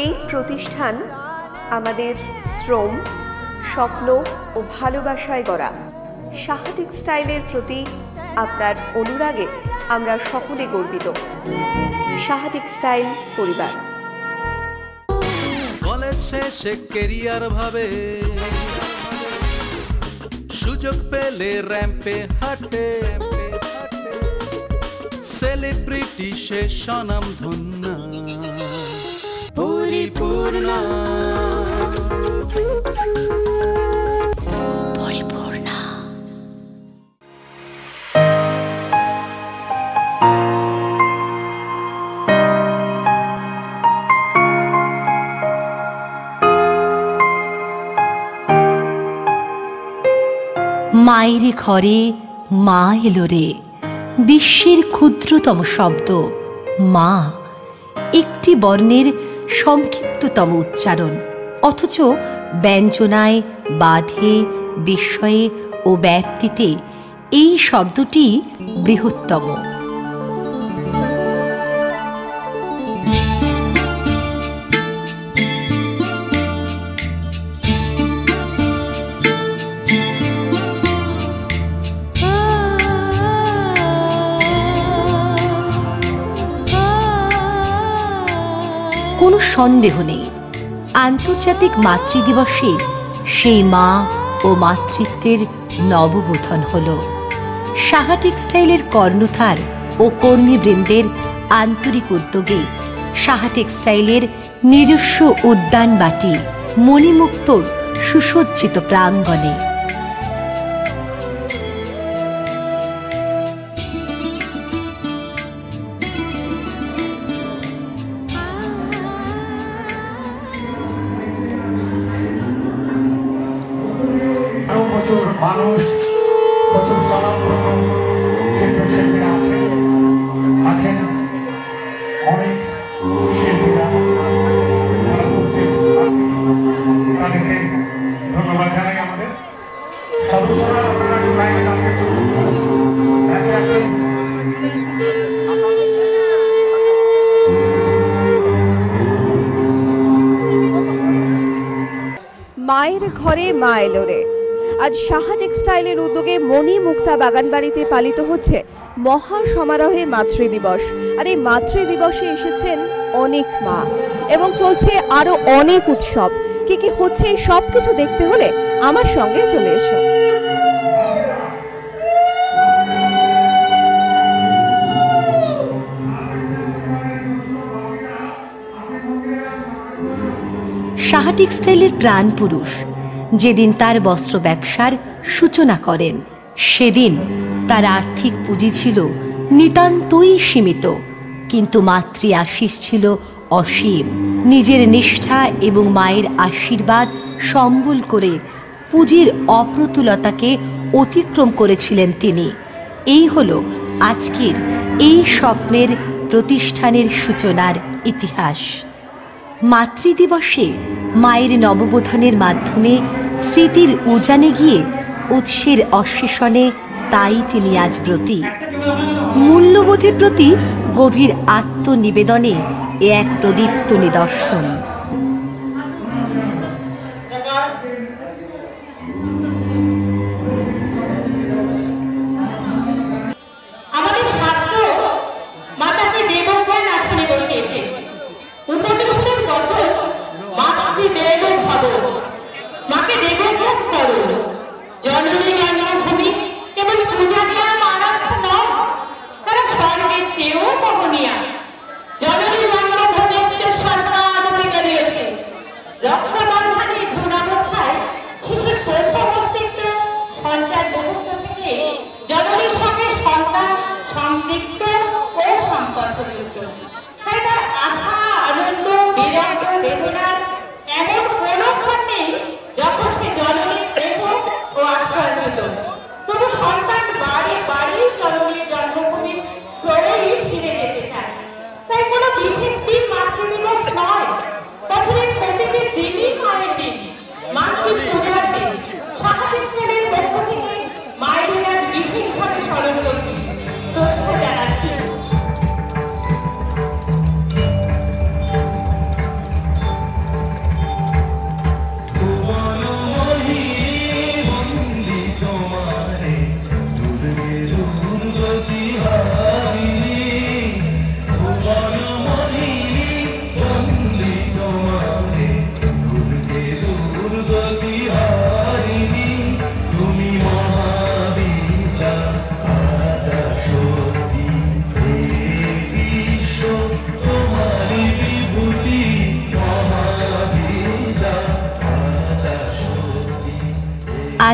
এই প্রতিষ্ঠান আমাদের শ্রম, স্বপ্ন ও ভালোবাসায় গড়া। সাহা স্টাইলের প্রতি আপনার অনুরাগে আমরা সকলে গর্বিত। সাহা স্টাইল পরিবার। কলেজ শেষে কেরিয়ার ভাবে সুযোগ পেলে র্যাম্পে হাঁটে। সেলিব্রিটি সে সনাম ধন্য। পরিপূর্ণ। মায়ের ঘরে মা এলো রে। বিশ্বের ক্ষুদ্রতম শব্দ মা। একটি বর্ণের সংক্ষিপ্ততম উচ্চারণ। অথচ ব্যঞ্জনায় বাধে বিস্ময়ে ও ব্যাপ্তিতে এই শব্দটি বৃহত্তম। কোনো সন্দেহ নেই। আন্তর্জাতিক মাতৃদিবসে সেই মা ও মাতৃত্বের নববোধন হল। সাহা টেক্সটাইলের কর্ণধার ও কর্মীবৃন্দের আন্তরিক উদ্যোগে সাহা টেক্সটাইলের নিজস্ব উদ্যান বাটি মণিমুক্তর সুসজ্জিত প্রাঙ্গণে ধন্যবাদ জানাই আমাদের। মায়ের ঘরে মা এলো আজ সাহা টেক্সটাইলের উদ্যোগে মণি মুক্তা বাগানবাড়িতে পালিত হচ্ছে মহা সমারোহে মাতৃ দিবস আর এই মাতৃ দিবসে এসেছেন অনেক মা। এবং চলছে আরও অনেক উৎসব। কি কি হচ্ছে সব কিছু দেখতে হলে আমার সঙ্গে চলে এসো। সাহা টেক্সটাইলের প্রাণ পুরুষ, যেদিন তার বস্ত্র ব্যবসার সূচনা করেন, সেদিন তার আর্থিক পুঁজি ছিল নিতান্তই সীমিত, কিন্তু মাতৃ আশিস ছিল অসীম। নিজের নিষ্ঠা এবং মায়ের আশীর্বাদ সম্বল করে পুঁজির অপ্রতুলতাকে অতিক্রম করেছিলেন তিনি। এই হল আজকের এই স্বপ্নের প্রতিষ্ঠানের সূচনার ইতিহাস। মাতৃদিবসে মায়ের নববোধনের মাধ্যমে স্মৃতির উজানে গিয়ে উৎসের অশেষণে তাই তিনি আজ ব্রতী। মূল্যবোধের প্রতি গভীর আত্মনিবেদনে এ এক প্রদীপ্ত নিদর্শন। থেকে জননীর সঙ্গে সন্তান সম্পৃক্ত ও সম্পর্কযুক্ত।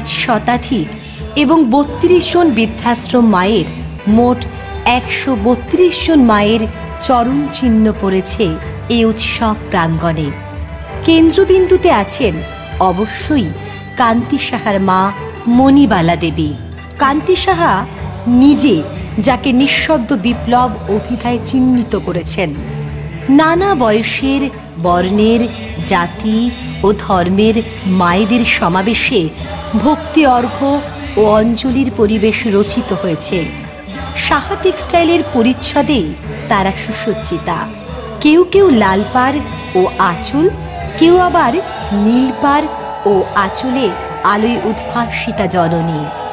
শতাধিক এবং বত্রিশ জন বৃদ্ধাশ্রম মায়ের মোট একশো বত্রিশ জন মায়ের চরণ চিহ্ন পড়েছে এই উৎসব প্রাঙ্গণে। কেন্দ্রবিন্দুতে আছেন অবশ্যই কান্তি সাহার মা মণিবালা দেবী। কান্তি সাহা নিজে যাকে নিঃশব্দ বিপ্লব অভিধায় চিহ্নিত করেছেন। নানা বয়সের বর্ণের, জাতি ও ধর্মের মায়েদের সমাবেশে ভক্তি অর্ঘ্য ও অঞ্জলির পরিবেশ রচিত হয়েছে। সাহা টেক্সটাইলের পরিচ্ছদেই তারা সুসজ্জিতা। কেউ কেউ লাল পাড় ও আঁচল, কেউ আবার নীল পাড় ও আঁচলে আলোয় উদ্ভাসিতা জননী।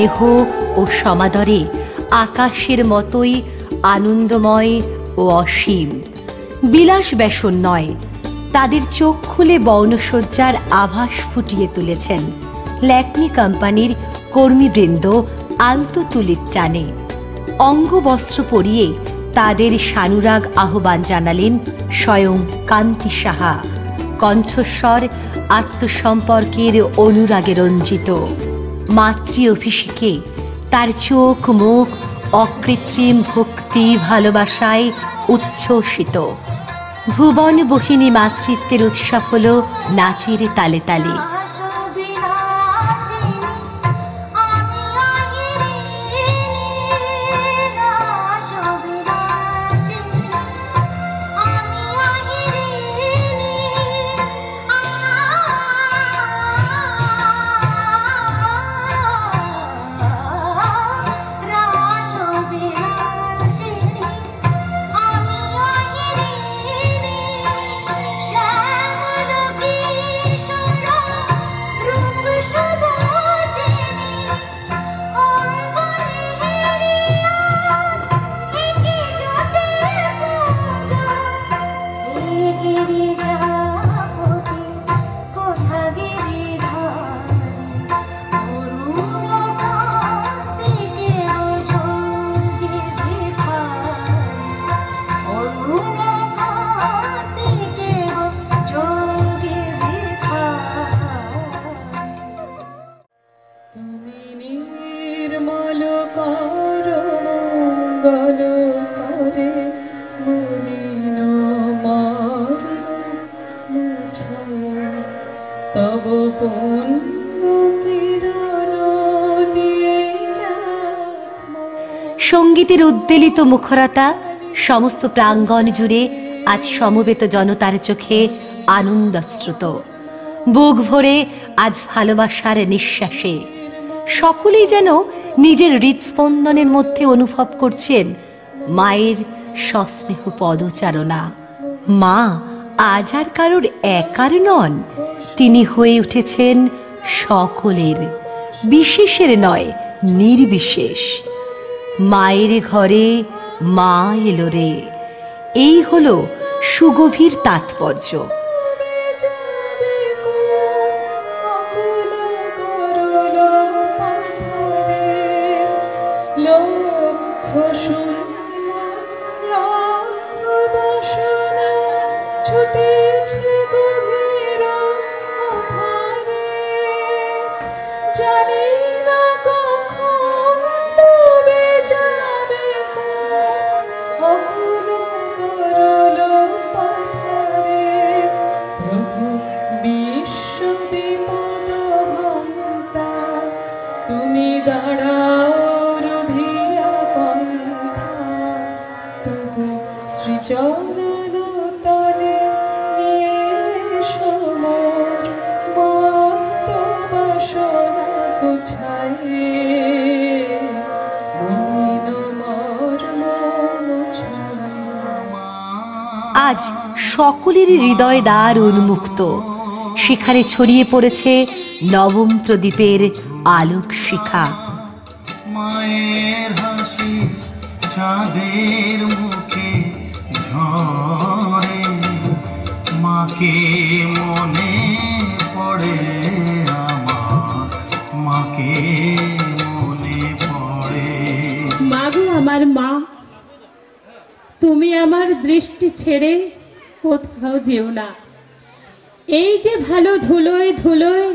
স্নেহ ও সমাদরে আকাশের মতোই আনন্দময় ও অসীম। বিলাস বেসন নয়, তাদের চোখ খুলে বর্ণসজ্জার আভাস ফুটিয়ে তুলেছেন ল্যাকমি কোম্পানির কর্মীবৃন্দ আলতো তুলির টানে। অঙ্গবস্ত্র পরিয়ে তাদের সানুরাগ আহ্বান জানালেন স্বয়ং কান্তি সাহা। কণ্ঠস্বর আত্মসম্পর্কের অনুরাগে রঞ্জিত। মাতৃ অভিষেকে তার চোখ মুখ অকৃত্রিম ভক্তি ভালোবাসায় উচ্ছ্বসিত। ভুবন বহিনী মাতৃত্বের উৎসব হল নাচের তালে তালে। সঙ্গীতের উদ্বেলিত মুখরতা, সমস্ত প্রাঙ্গণ জুড়ে আজ সমবেত জনতার চোখে আনন্দস্রুত বুক ভরে আজ ভালোবাসার নিঃশ্বাসে। সকলেই যেন নিজের হৃদস্পন্দনের মধ্যে অনুভব করছেন মায়ের সস্নেহ পদচারণা। মা আজ আর কারোর একার নন, তিনি হয়ে উঠেছেন সকলের, বিশেষের নয়, নির্বিশেষ। মায়ের ঘরে মা এলো রে। এই হলো সুগভীর তাৎপর্য। যাবে আজ সকলেরই হৃদয় দ্বার উন্মুক্ত। সেখানে ছড়িয়ে পড়েছে নবম প্রদীপের আলোক শিখা মায়ের হাসি চাঁদের মুখে ঝরে। মাকে মনে পড়ে আমার, মাকে মনে পড়ে। মাগো আমার মা, তুমি আমার দৃষ্টি ছেড়ে কোথাও যেও না। এই যে ভালো ধুলোয় ধুলোয়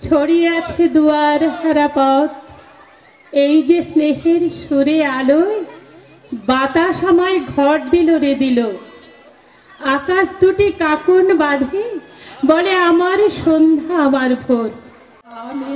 ছড়িয়ে আছে দুয়ার হারা পথ এই যে স্নেহের সুরে আলোয় বাতাস আমায় ঘর দিল রে দিল। আকাশ দুটি কাকুন বাঁধে, বলে আমার সন্ধ্যা আমার ভোর। আমার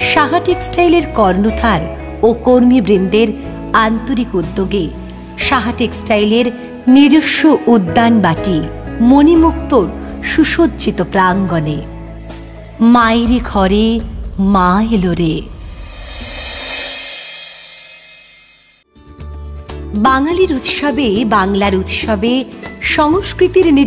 সাহা টেক্সটাইলের কর্ণধার ও কর্মীবৃন্দের আন্তরিক উদ্যোগে সাহা টেক্সটাইলের নিজস্ব উদ্যান বাটি মণিমুক্তর সুসজ্জিত প্রাঙ্গণে। মায়ের ঘরে মা এলো রে। বাঙালির উৎসবে, বাংলার উৎসবে সংস্কৃতির